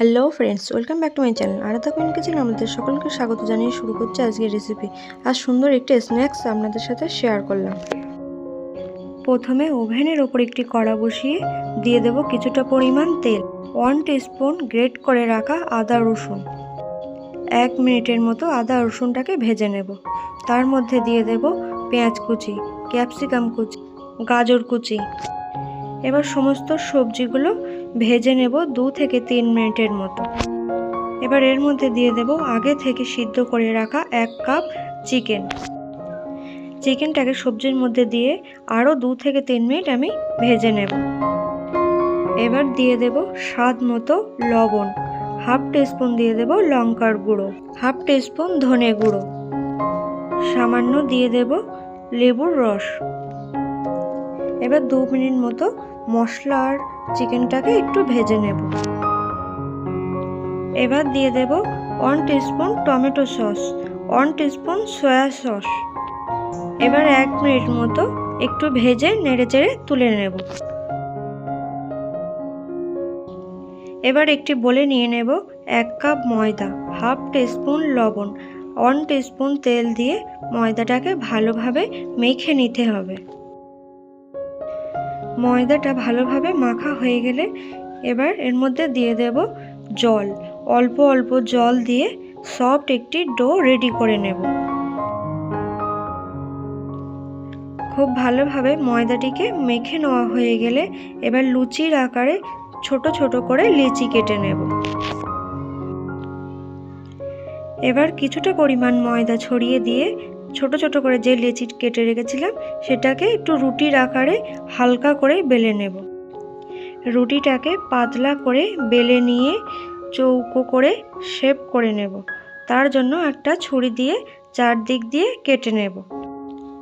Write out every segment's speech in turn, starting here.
Hello friends welcome back to my channel Aradha queen kitchen আমাদের সকলকে স্বাগত জানিয়ে শুরু করছে আজকের রেসিপি আর সুন্দর একটি স্ন্যাক্স আপনাদের সাথে শেয়ার করলাম। প্রথমে ওভেনের ওপর একটি কড়া বসিয়ে দিয়ে দেব কিছুটা পরিমাণ তেল। ওয়ান স্পুন গ্রেট করে রাখা আদা রসুন। এক মিনিটের মতো আদা রসুনটাকে ভেজে নেব। তার মধ্যে দিয়ে দেব পেঁয়াজ কুচি ক্যাপসিকাম কুচি, গাজর কুচি। এবার সমস্ত সবজিগুলো ভেজে নেব দু থেকে তিন মিনিটের মতো। এবার এর মধ্যে দিয়ে দেব আগে থেকে সিদ্ধ করে রাখা এক কাপ চিকেন। চিকেনটাকে সবজির মধ্যে দিয়ে আরও দু থেকে তিন মিনিট আমি ভেজে নেব। এবার দিয়ে দেব স্বাদ মতো লবণ। হাফ টিস্পুন দিয়ে দেব লঙ্কার গুঁড়ো। হাফ টিস্পুন ধনে গুঁড়ো। সামান্য দিয়ে দেব লেবুর রস। এবার দু মিনিট মতো মশলা আর চিকেনটাকে একটু ভেজে নেব। এবার দিয়ে দেব one teaspoon tomato sauce one teaspoon soya sauce এবার এক মিনিট মতো একটু ভেজে নেড়ে চেড়ে তুলে নেব। এবার একটি বলে নিয়ে নেব এক কাপ ময়দা হাফ টিস্পুন লবণ ওয়ান টিস্পুন তেল দিয়ে ময়দাটাকে ভালোভাবে মেখে নিতে হবে। ময়দাটা ভালোভাবে মাখা হয়ে গেলে এবার এর মধ্যে দিয়ে দেব জল। অল্প অল্প জল দিয়ে সফট একটি ডো রেডি করে নেব। খুব ভালোভাবে ময়দাটিকে মেখে নেওয়া হয়ে গেলে এবার লুচির আকারে ছোট ছোট করে লিচি কেটে নেব। এবার কিছুটা পরিমাণ ময়দা ছড়িয়ে দিয়ে ছোট ছোট করে যে লেচি কেটে রেখেছিলাম, সেটাকে একটু রুটির আকারে হালকা করে বেলে নেব। রুটিটাকে পাতলা করে বেলে নিয়ে চৌকো করে শেপ করে নেব। তার জন্য একটা ছুরি দিয়ে চারদিক দিয়ে কেটে নেব।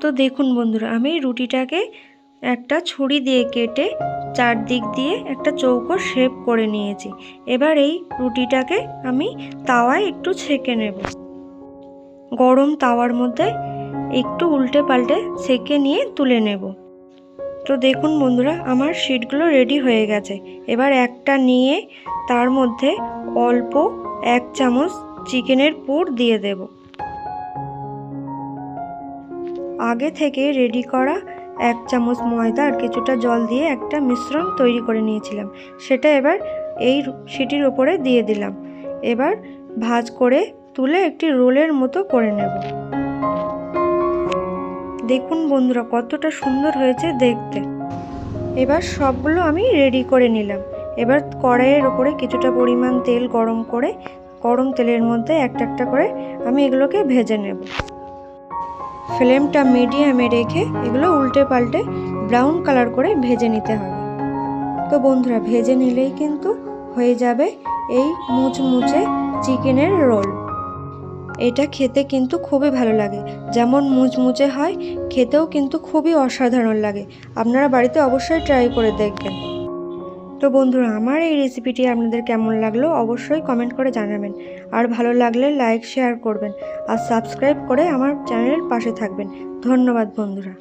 তো দেখুন বন্ধুরা, আমি রুটিটাকে একটা ছুরি দিয়ে কেটে চারদিক দিয়ে একটা চৌকো শেপ করে নিয়েছি। এবার এই রুটিটাকে আমি তাওয়ায় একটু ছেঁকে নেব। গরম তাওয়ার মধ্যে একটু উল্টে পাল্টে সেকে নিয়ে তুলে নেব। তো দেখুন বন্ধুরা, আমার শিটগুলো রেডি হয়ে গেছে। এবার একটা নিয়ে তার মধ্যে অল্প এক চামচ চিকেনের পুর দিয়ে দেব। আগে থেকে রেডি করা এক চামচ ময়দা আর কিছুটা জল দিয়ে একটা মিশ্রণ তৈরি করে নিয়েছিলাম। সেটা এবার এই সিটির ওপরে দিয়ে দিলাম। এবার ভাজ করে তুলে একটি রোলের মতো করে নেব। দেখুন বন্ধুরা, কতটা সুন্দর হয়েছে দেখতে। এবার সবগুলো আমি রেডি করে নিলাম। এবার কড়াইয়ের ওপরে কিছুটা পরিমাণ তেল গরম করে, গরম তেলের মধ্যে একটা একটা করে আমি এগুলোকে ভেজে নেব। ফ্লেমটা মিডিয়ামে রেখে এগুলো উল্টে পাল্টে ব্রাউন কালার করে ভেজে নিতে হবে। তো বন্ধুরা, ভেজে নিলেই কিন্তু হয়ে যাবে এই মুচমুচে চিকেনের রোল। এটা খেতে কিন্তু খুবই ভালো লাগে। যেমন মুচমুচে হয়, খেতেও কিন্তু খুবই অসাধারণ লাগে। আপনারা বাড়িতে অবশ্যই ট্রাই করে দেখবেন। তো বন্ধুরা, আমার এই রেসিপিটি আপনাদের কেমন লাগল অবশ্যই কমেন্ট করে জানাবেন। আর ভালো লাগলে লাইক শেয়ার করবেন। আর সাবস্ক্রাইব করে আমার চ্যানেলের পাশে থাকবেন। ধন্যবাদ বন্ধুরা।